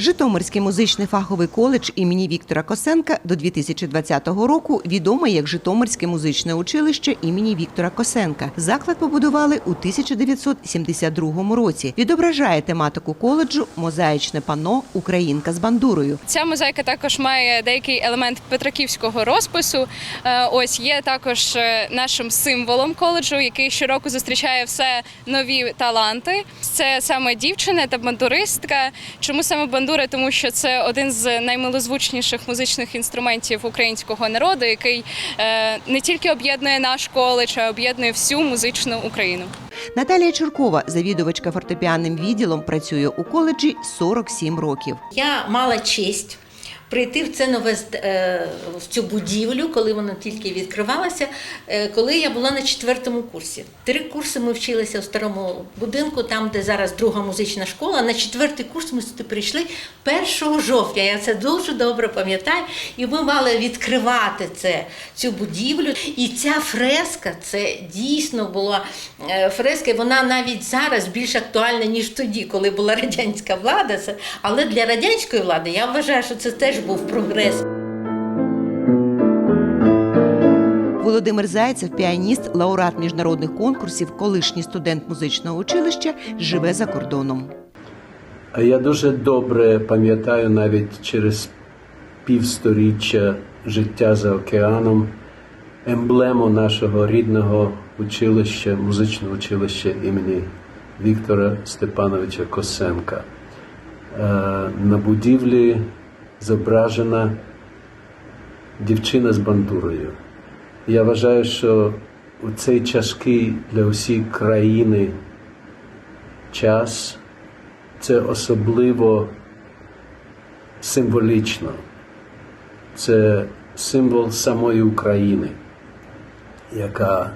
Житомирський музичний фаховий коледж імені Віктора Косенка до 2020 року відомий як Житомирське музичне училище імені Віктора Косенка. Заклад побудували у 1972 році. Відображає тематику коледжу мозаїчне панно Українка з бандурою. Ця мозаїка також має деякий елемент петраківського розпису. Е, Ось є також е, нашим символом коледжу, який щороку зустрічає все нові таланти. Це саме дівчина та бандуристка. Чому саме бандура? Тому що це один з наймилозвучніших музичних інструментів українського народу, який е, не тільки об'єднує наш коледж, а об'єднує всю музичну Україну. Наталія Чуркова, завідувачка фортепіанним відділом, працює у коледжі 47 років. Я мала честь прийти в це нове е, в цю будівлю, коли вона тільки відкривалася, е, коли я була на четвертому курсі. Три курси ми вчилися в старому будинку, там, де зараз друга музична школа. На четвертий курс ми сюди прийшли 1 жовтня. Я це дуже добре пам'ятаю. І ми мали відкривати це, цю будівлю. І ця фреска це дійсно була е, фреска. Вона навіть зараз більш актуальна, ніж тоді, коли була радянська влада. Але для радянської влади я вважаю, що це теж був прогрес. Володимир Зайцев, піаніст, лауреат міжнародних конкурсів, колишній студент музичного училища, живе за кордоном. А я дуже добре пам'ятаю навіть через півсторіччя життя за океаном емблему нашого рідного училища, музичного училища імені Віктора Степановича Косенка. Е, На будівлі зображена дівчина з бандурою. Я вважаю, що у цей тяжкий для усієї країни час це особливо символічно. Це символ самої України, яка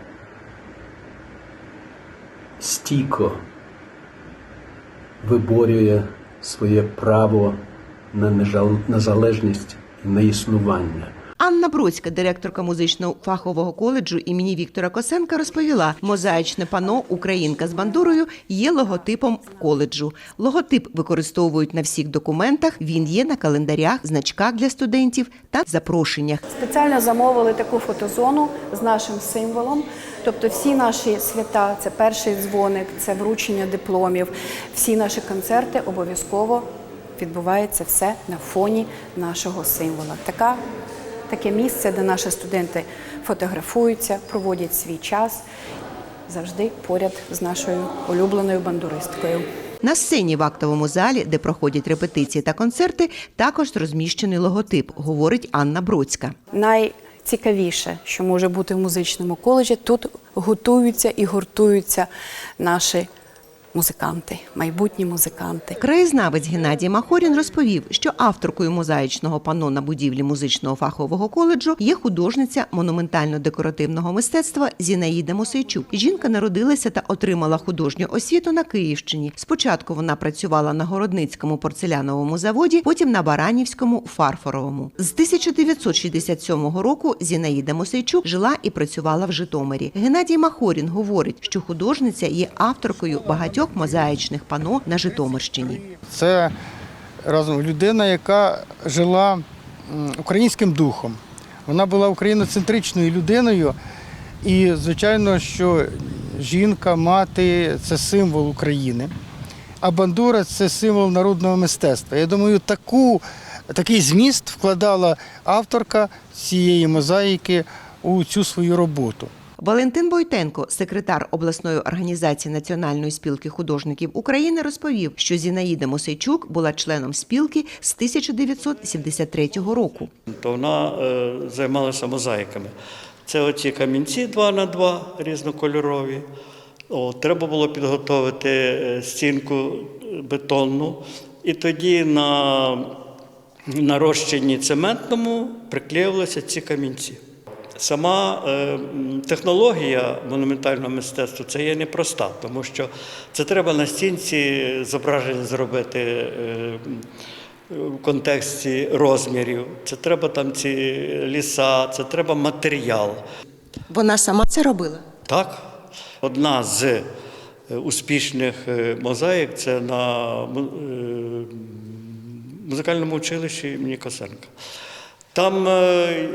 стійко виборює своє право на нежал- незалежність і на існування. Анна Бродська, директорка музичного фахового коледжу імені Віктора Косенка, розповіла, мозаїчне пано Українка з бандурою є логотипом коледжу. Логотип використовують на всіх документах. Він є на календарях, значках для студентів та запрошеннях. Спеціально замовили таку фотозону з нашим символом. Тобто всі наші свята, це перший дзвоник, це вручення дипломів, всі наші концерти обов'язково відбувається все на фоні нашого символа. Така, таке місце, де наші студенти фотографуються, проводять свій час завжди поряд з нашою улюбленою бандуристкою. На сцені в актовому залі, де проходять репетиції та концерти, також розміщений логотип, говорить Анна Бродська. Найцікавіше, що може бути в музичному коледжі, тут готуються і гуртуються наші музиканти, майбутні музиканти. Краєзнавець Геннадій Махорін розповів, що авторкою мозаїчного панно на будівлі музичного фахового коледжу є художниця монументально-декоративного мистецтва Зінаїда Мосейчук. Жінка народилася та отримала художню освіту на Київщині. Спочатку вона працювала на Городницькому порцеляновому заводі, потім на Баранівському фарфоровому. З 1967 року Зінаїда Мосейчук жила і працювала в Житомирі. Геннадій Махорін говорить, що художниця є авторкою багатьох мозаїчних пано на Житомирщині. Це разом людина, яка жила українським духом. Вона була україноцентричною людиною. І, звичайно, що жінка, мати це символ України, а бандура це символ народного мистецтва. Я думаю, таку, такий зміст вкладала авторка цієї мозаїки у цю свою роботу. Валентин Бойтенко, секретар обласної організації Національної спілки художників України, розповів, що Зінаїда Мосейчук була членом спілки з 1973 року. то вона е, займалася мозаїками. Це оці камінці 2 на 2 різнокольорові. О, треба було підготовити е, стінку е, бетонну, і тоді на, на розчині цементному приклеювалися ці камінці. Сама е, технологія монументального мистецтва це є непроста, тому що це треба на стінці зображення зробити е, в контексті розмірів. Це треба там ці ліса, це треба матеріал. Вона сама це робила. Так, одна з е, успішних мозаїк це на музикальному училищі імені Косенка. Там е,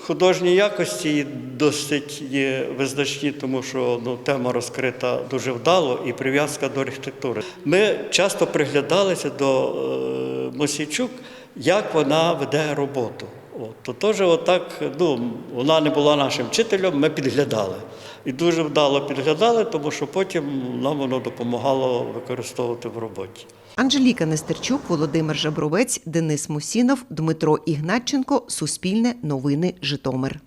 художні якості досить є визначні, тому що ну, тема розкрита дуже вдало і прив'язка до архітектури. Ми часто приглядалися до е, Мосійчук, як вона веде роботу. От, то теж отак, ну, вона не була нашим вчителем, ми підглядали. І дуже вдало підглядали, тому що потім нам воно допомагало використовувати в роботі. Анжеліка Нестерчук, Володимир Жабровець, Денис Мусінов, Дмитро Ігнатченко. Суспільне новини Житомир.